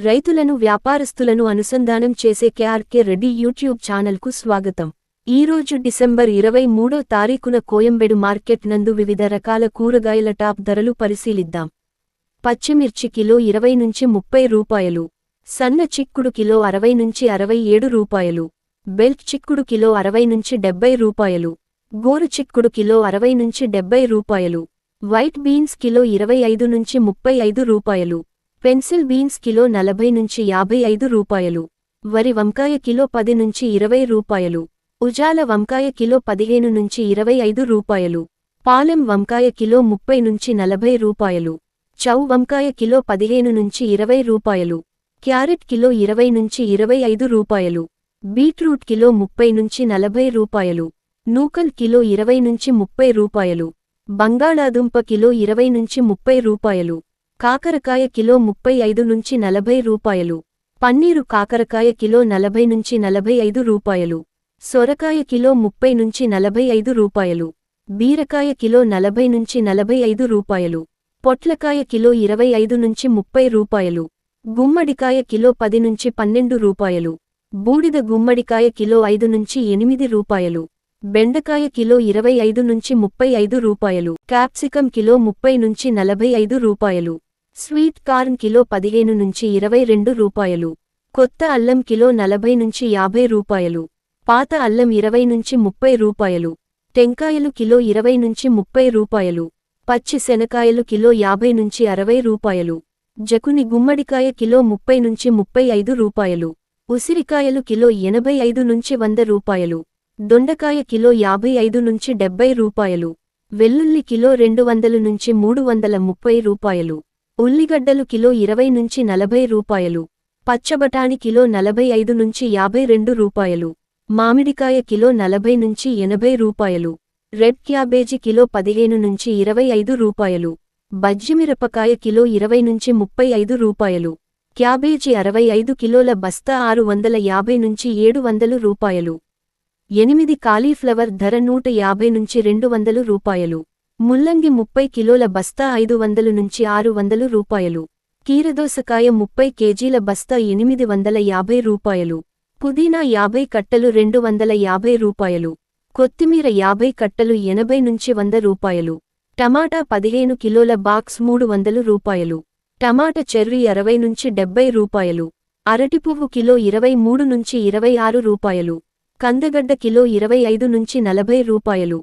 రైతులను వ్యాపారస్తులను అనుసంధానం చేసే కేఆర్కే రెడ్డి యూట్యూబ్ ఛానల్కు స్వాగతం. ఈరోజు డిసెంబర్ ఇరవై మూడో తారీఖున కోయంబెడు మార్కెట్ నందు వివిధ రకాల కూరగాయల టాప్ ధరలు పరిశీలిద్దాం. పచ్చిమిర్చి కిలో ఇరవై నుంచి ముప్పై రూపాయలు సన్న చిక్కుడు కిలో అరవై నుంచి అరవై ఏడు రూపాయలు బెల్ట్ చిక్కుడు కిలో అరవై నుంచి డెబ్బై రూపాయలు గోరు చిక్కుడు కిలో అరవై నుంచి డెబ్బై రూపాయలు వైట్ బీన్స్ కిలో ఇరవై ఐదు నుంచి ముప్పై ఐదు రూపాయలు పెన్సిల్ బీన్స్ కిలో నలభై నుంచి యాభై ఐదు రూపాయలు. వరి వంకాయ కిలో పది నుంచి ఇరవై రూపాయలు. ఉజాల వంకాయ కిలో పదిహేను నుంచి ఇరవై ఐదు రూపాయలు. పాలెం వంకాయ కిలో ముప్పై నుంచి నలభై రూపాయలు. చౌ వంకాయ కిలో పదిహేను నుంచి ఇరవై రూపాయలు. క్యారెట్ కిలో ఇరవై నుంచి ఇరవై ఐదు రూపాయలు. బీట్రూట్ కిలో ముప్పై నుంచి నలభై రూపాయలు. నూకల్ కిలో ఇరవై నుంచి ముప్పై రూపాయలు. బంగాళాదుంప కిలో ఇరవై నుంచి ముప్పై రూపాయలు. కాకరకాయ కిలో ముప్పై ఐదు నుంచి నలభై రూపాయలు. పన్నీరు కాకరకాయ కిలో నలభై నుంచి నలభై ఐదు రూపాయలు. సొరకాయ కిలో ముప్పై నుంచి నలభై ఐదు రూపాయలు. బీరకాయ కిలో నలభై నుంచి నలభై ఐదు రూపాయలు. పొట్లకాయ కిలో ఇరవై ఐదు నుంచి ముప్పై రూపాయలు. గుమ్మడికాయ కిలో పది నుంచి పన్నెండు రూపాయలు. బూడిద గుమ్మడికాయ కిలో ఐదు నుంచి ఎనిమిది రూపాయలు. బెండకాయ కిలో ఇరవై ఐదు నుంచి ముప్పై ఐదు రూపాయలు. క్యాప్సికం కిలో ముప్పై నుంచి నలభై ఐదు రూపాయలు. స్వీట్ కార్న్ కిలో పదిహేను నుంచి ఇరవై రెండు రూపాయలు. కొత్త అల్లం కిలో నలభై నుంచి యాభై రూపాయలు. పాత అల్లం ఇరవై నుంచి ముప్పై రూపాయలు. టెంకాయలు కిలో ఇరవై నుంచి ముప్పై రూపాయలు. పచ్చి శనకాయలు కిలో యాభై నుంచి అరవై రూపాయలు. జకుని గుమ్మడికాయ కిలో ముప్పై నుంచి ముప్పై ఐదు రూపాయలు. ఉసిరికాయలు కిలో ఎనభై ఐదు నుంచి వంద రూపాయలు. దొండకాయ కిలో యాభై ఐదు నుంచి డెబ్బై రూపాయలు. వెల్లుల్లి కిలో రెండు వందలు నుంచి మూడు వందల ముప్పై రూపాయలు. ఉల్లిగడ్డలు కిలో ఇరవై నుంచి నలభై రూపాయలు. పచ్చబటాని కిలో నలభై ఐదు నుంచి యాభై రెండు రూపాయలు. మామిడికాయ కిలో నలభై నుంచి ఎనభై రూపాయలు. రెడ్ క్యాబేజీ కిలో పదిహేను నుంచి ఇరవై ఐదు రూపాయలు. బజ్జిమిరపకాయ కిలో ఇరవై నుంచి ముప్పై ఐదు రూపాయలు. క్యాబేజీ అరవై ఐదు కిలోల బస్తా ఆరు వందల యాభై నుంచి ఏడు వందలు రూపాయలు. ఎనిమిది కాలీఫ్లవర్ ధర నూట యాభై నుంచి రెండు వందలు రూపాయలు. ముల్లంగి ముప్పై కిలోల బస్తా ఐదు వందలు నుంచి ఆరు వందలు రూపాయలు. కీరదోసకాయ ముప్పై కేజీల బస్తా ఎనిమిది వందల యాభై రూపాయలు. పుదీనా యాభై కట్టలు రెండు వందల యాభై రూపాయలు. కొత్తిమీర యాభై కట్టలు ఎనభై నుంచి వంద రూపాయలు. టమాటా పదిహేను కిలోల బాక్స్ మూడు వందలు రూపాయలు. టమాటా చెర్రీ అరవై నుంచి డెబ్బై రూపాయలు. అరటిపువ్వు కిలో ఇరవై మూడు నుంచి ఇరవై ఆరు రూపాయలు. కందగడ్డ కిలో ఇరవై ఐదు నుంచి నలభై రూపాయలు.